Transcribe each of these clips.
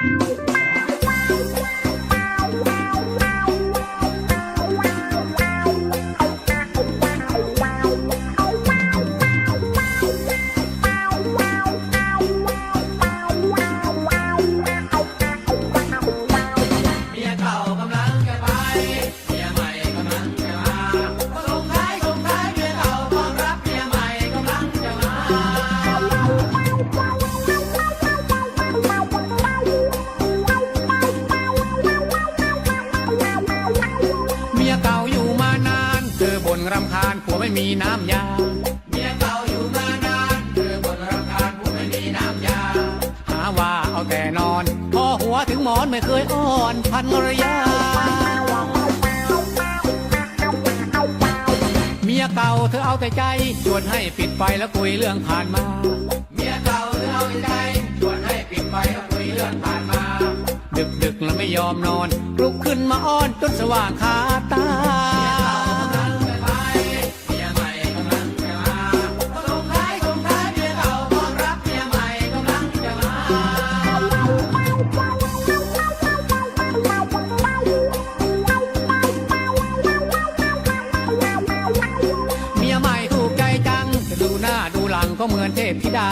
เนรำคาญผัวไม่มีน้ำยาเมียเก่าอยู่มานานเธอบ่นรำคาญผัวไม่มีน้ำยา หาว่าเอาแต่นอน พอหัวถึงหมอนไม่เคยอ้อนพันรยาเมียเก่าเธอเอาแต่ใจชวนให้ปิดไฟแล้วคุยเรื่องผ่านมาเมียเก่าเธอเอาแต่ใจชวนให้ปิดไฟแล้วคุยเรื่องผ่านมา ดึกดึกๆแล้วไม่ยอมนอนลุกขึ้นมาอ้อนจนสว่างคาตา ก็เหมือนเทพธิดา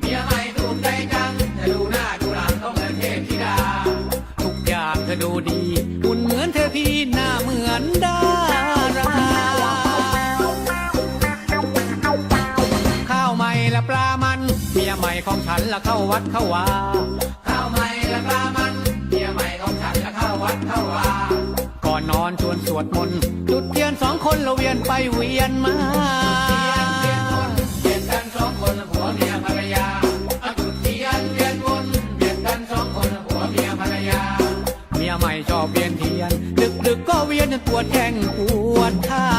เมียใหม่ถูกใจจังจะดูหน้าดูหลังก็เหมือนเทพธิดา ทุกอย่างเธอดูดีหุ่นเหมือนเธอพี่หน้าเหมือนดาราข้าวใหม่และปลามันเมียใหม่ของฉันละเข้าวัดเข้าวาข้าวใหม่และปลามันเมียใหม่ของฉันละเข้าวัดเข้าวาก่อนนอนชวนสวดมนต์จุดเทียนสองคนเราเวียนไปเวียนมา ดึกดึกก็เวียนจนปวดแข้งปวดขา